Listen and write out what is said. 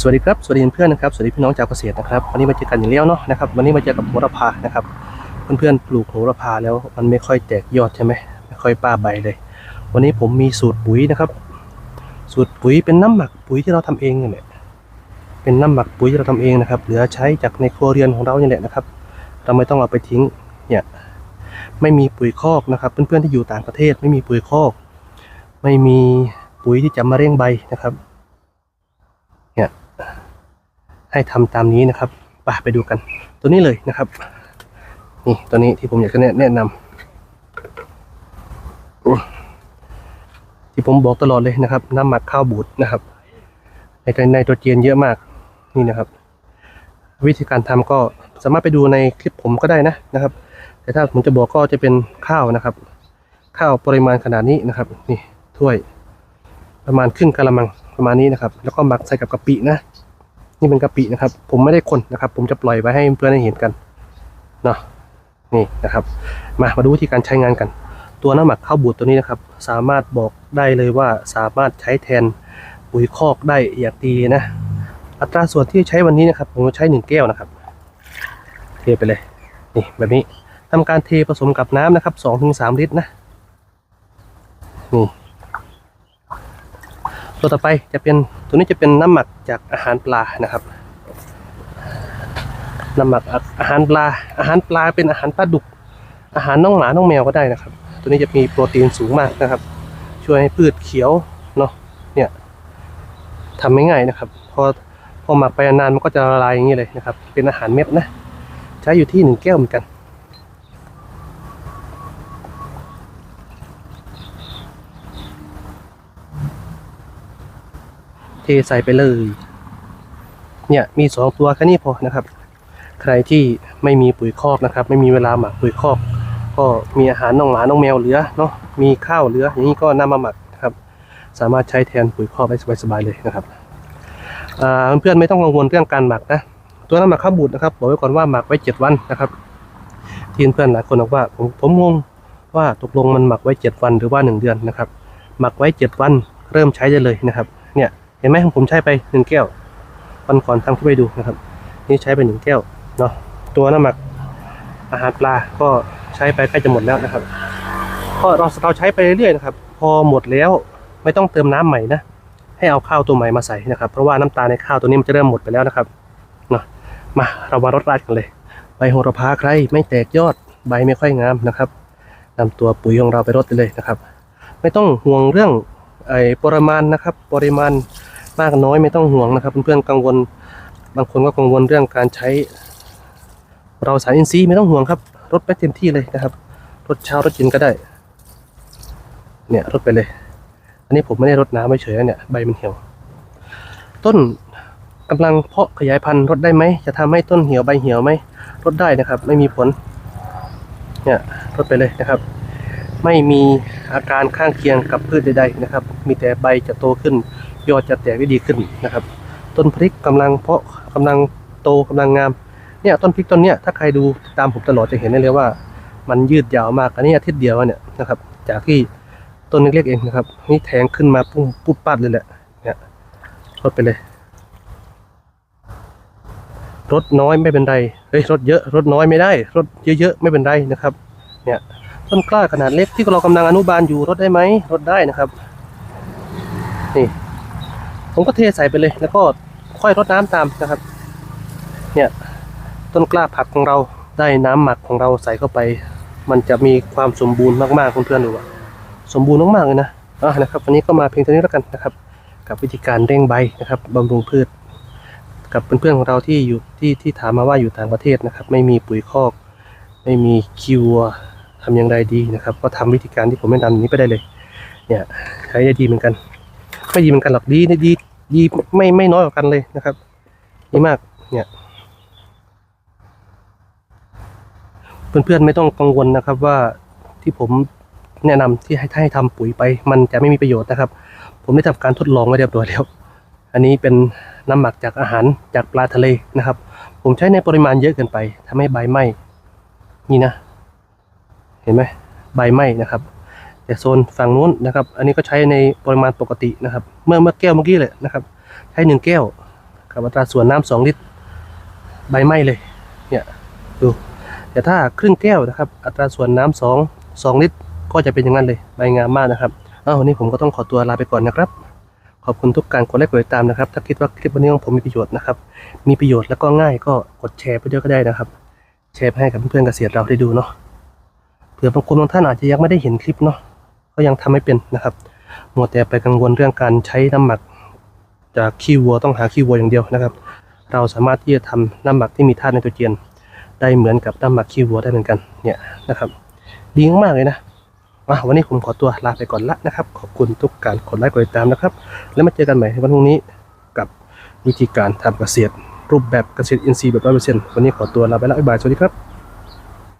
สวัสดีครับ สวัสดีเพื่อนๆนะครับ สวัสดีพี่น้องชาวเกษตรนะครับ วันนี้มาเจอกันอย่างเลี้ยวเนาะนะครับ วันนี้มาเจอกับโหระพานะครับ เพื่อนๆปลูกโหระพาแล้วมันไม่ค่อยแตกยอดใช่ไหมไม่ค่อยป้าใบเลย วันนี้ผมมีสูตรปุ๋ยนะครับ สูตรปุ๋ยเป็นน้ำหมักปุ๋ยที่เราทำเองนี่แหละ เป็นน้ำหมักปุ๋ยที่เราทำเองนะครับ เหลือใช้จากในครัวเรือนของเราเนี่ยแหละนะครับ เราไม่ต้องเอาไปทิ้ง เนี่ย ไม่มีปุ๋ยคอกนะครับ เพื่อนๆที่อยู่ต่างประเทศไม่มีปุ๋ยคอก ไม่มีปุ๋ยที่จะมาเร่งใบนะครับ ให้ทำตามนี้นะครับไปไปดูกัน ตัวนี้เลยนะครับ นี่ตัวนี้ที่ผมอยากจะแนะนะนำที่ผมบอกตลอดเลยนะครับ น้ำหมักข้าวบูดนะครับ ในในตัวเจียนเยอะมากนี่นะครับ วิธีการทำก็สามารถไปดูในคลิปผมก็ได้นะนะครับ แต่ถ้าผมจะบอกก็จะเป็นข้าวนะครับ ข้าวปริมาณขนาดนี้นะครับ นี่ถ้วยประมาณครึ่งกะละมังประมาณนี้นะครับ แล้วก็หมักใส่กับกะปินะ นี่เป็นกะปินะครับ ผมไม่ได้คนนะครับ ผมจะปล่อยไว้ให้เพื่อนได้เห็นกันเนาะนี่นะครับ มามาดูวิธีการใช้งานกัน ตัวน้ำหมักข้าวบูดตัวนี้นะครับ สามารถบอกได้เลยว่าสามารถใช้แทนปุ๋ยคอกได้อย่างดีนะ อัตราส่วนที่ใช้วันนี้นะครับ ผมจะใช้หนึ่งแก้วนะครับ เทไปเลย นี่แบบนี้ทำการเทผสมกับน้ำนะครับสองถึงสามลิตรนะนี่ ตัวต่อไปจะเป็นตัวนี้จะเป็นน้ำหมักจากอาหารปลานะครับ น้ำหมักอาหารปลา อาหารปลาเป็นอาหารปลาดุก อาหารน้องหมาน้องแมวก็ได้นะครับ ตัวนี้จะมีโปรตีนสูงมากนะครับ ช่วยให้พืชเขียวเนาะเนี่ยทำไม่ง่ายนะครับพอพอหมักไปนานมันก็จะละลายอย่างนี้เลยนะครับ เป็นอาหารเม็ดนะ ใช้อยู่ที่หนึ่งแก้วเหมือนกัน ใส่ไปเลย เนี่ยมีสองตัวแค่นี้พอนะครับ ใครที่ไม่มีปุ๋ยคอกนะครับ ไม่มีเวลาหมักปุ๋ยคอก ก็มีอาหารน้องหมาน้องแมวเหลือเนาะมีข้าวเหลือ อย่างนี้ก็นำมาหมักครับ สามารถใช้แทนปุ๋ยคอกได้สบายๆเลยนะครับเพื่อนๆไม่ต้องกังวลเรื่องการหมักนะตัวน้ำหมักข้าวบูดนะครับบอกไว้ก่อนว่าหมักไว้เจ็ดวันนะครับที่เพื่อนหลายคนบอกว่าผมผมงงว่าตกลงมันหมักไว้เจ็ดวันหรือว่าหนึ่งเดือนนะครับ หมักไว้เจ็ดวันเริ่มใช้ได้เลยนะครับ เห็นไหมผมใช้ไปหนึ่งแก้ววันก่อนทำขึ้นไปดูนะครับ นี่ใช้ไปหนึ่งแก้วเนาะตัวน้ำหมักอาหารปลาก็ใช้ไปใกล้จะหมดแล้วนะครับก็เราเราใช้ไปเรื่อยๆนะครับ พอหมดแล้วไม่ต้องเติมน้ำใหม่นะให้เอาข้าวตัวใหม่มาใส่นะครับ เพราะว่าน้ำตาลในข้าวตัวนี้มันจะเริ่มหมดไปแล้วนะครับเนาะมาเรามารดราดกันเลยใบโหระพาใครไม่แตกยอดใบไม่ค่อยงามนะครับนำตัวปุ๋ยของเราไปรดได้เลยนะครับ ไม่ต้องห่วงเรื่องไอ้ปริมาณนะครับ ปริมาณ มากน้อยไม่ต้องห่วงนะครับ เพื่อนๆกังวล บางคนก็กังวลเรื่องการใช้ เราสารอินทรีย์ไม่ต้องห่วงครับรดไปเต็มที่เลยนะครับรดเช้ารดเย็นก็ได้ เนี่ยรดไปเลย อันนี้ผมไม่ได้รดน้ำไม่เฉยนะเนี่ยใบมันเหี่ยว ต้นกำลังเพาะขยายพันธุ์รดได้ไหมจะทำให้ต้นเหี่ยวใบเหี่ยวไหมรดได้นะครับ ไม่มีผล เนี่ยรดไปเลยนะครับ ไม่มีอาการข้างเคียงกับพืชใดๆนะครับ มีแต่ใบจะโตขึ้น ยอดจะแตกได้ดีขึ้นนะครับ ต้นพริกกำลังเพาะกำลังโตกำลังงามเนี่ยต้นพริกต้นเนี้ยถ้าใครดูตามผมตลอดจะเห็นได้เลยว่า มันยืดยาวมากอันนี้อาทิตย์เดียวเนี่ยนะครับ จากที่ต้นเล็กๆเองนะครับนี่แทงขึ้นมาปุ้งปุ๊บปัดเลยแหละเนี่ยรดไปเลยรถน้อยไม่เป็นไรเฮ้ยรถเยอะรถน้อยไม่ได้ รถเยอะๆไม่เป็นไรนะครับ เนี่ยต้นกล้าขนาดเล็กที่เรากำลังอนุบาลอยู่รดได้ไหมรดได้นะครับ นี่ ผมก็เทใส่ไปเลย แล้วก็ค่อยรดน้ำตามนะครับ เนี่ยต้นกล้าผักของเราได้น้ำหมักของเราใส่เข้าไป มันจะมีความสมบูรณ์มากๆเพื่อนๆดูว่าสมบูรณ์มากๆเลยนะอะนะครับวันนี้ก็มาเพียงเท่านี้แล้วกันนะครับ กับวิธีการเร่งใบนะครับบำรุงพืช กับเพื่อนๆของเราที่อยู่ที่ที่ถามมาว่าอยู่ต่างประเทศนะครับ ไม่มีปุ๋ยคอก ไม่มีคิวทำอย่างไรดีนะครับ ก็ทำวิธีการที่ผมแนะนำอย่างนี้ไปได้เลย เนี่ยใช้ได้ดีเหมือนกันไม่ดีเหมือนกันหรอกดีดี ดีไม่ไม่น้อยกว่ากันเลยนะครับดีมากเนี่ยเพื่อนๆไม่ต้องกังวลนะครับว่าที่ผมแนะนำที่ให้ให้ทำปุ๋ยไป มันจะไม่มีประโยชน์นะครับ ผมได้ทำการทดลองไว้เรียบร้อยแล้ว อันนี้เป็นน้ำหมักจากอาหารจากปลาทะเลนะครับ ผมใช้ในปริมาณเยอะเกินไปทำให้ใบไหม้นี่นะ เห็นไหมใบไหม้นะครับ แต่โซนฝั่งนู้นนะครับ อันนี้ก็ใช้ในปริมาณปกตินะครับ เมื่อเมื่อแก้วเมื่อกี้เลยนะครับ ใช้หนึ่งแก้วกับอัตราส่วนน้ำสองลิตร ใบไหม้เลยเนี่ยดูแต่ถ้าครึ่งแก้วนะครับ อัตราส่วนน้ำสองสองลิตร ก็จะเป็นอย่างนั้นเลยใบงามมากนะครับอ้าวันนี้ผมก็ต้องขอตัวลาไปก่อนนะครับ ขอบคุณทุกการกดไลค์กดติดตามนะครับ ถ้าคิดว่าคลิปวันนี้ของผมมีประโยชน์นะครับ มีประโยชน์แล้วก็ง่ายก็กดแชร์ไปด้วยก็ได้นะครับ แชร์ให้กับเพื่อนๆเกษตรเราได้ดูเนาะเผื่อบางคนบางท่านอาจจะยังไม่ได้เห็นคลิปเนาะ ก็ยังทำไม่เป็นนะครับมัวแต่ไปกังวลเรื่องการใช้น้ำหมักจากขี้วัวต้องหาขี้วัวอย่างเดียวนะครับ เราสามารถที่จะทำน้ำหมักที่มีธาตุไนโตรเจนได้เหมือนกับน้ำหมักขี้วัวได้เหมือนกันเนี่ยนะครับดีมากเลยนะอะวันนี้ผมขอตัวลาไปก่อนละนะครับ ขอบคุณทุกการกดไลค์กดติดตามนะครับ แล้วมาเจอกันใหม่ในวันพรุ่งนี้กับวิธีการทำเกษตรรูปแบบเกษตรอินทรีย์แบบร้อยเปอร์เซ็นต์วันนี้ขอตัวลาไปแล้วบ๊ายบายสวัสดีครับ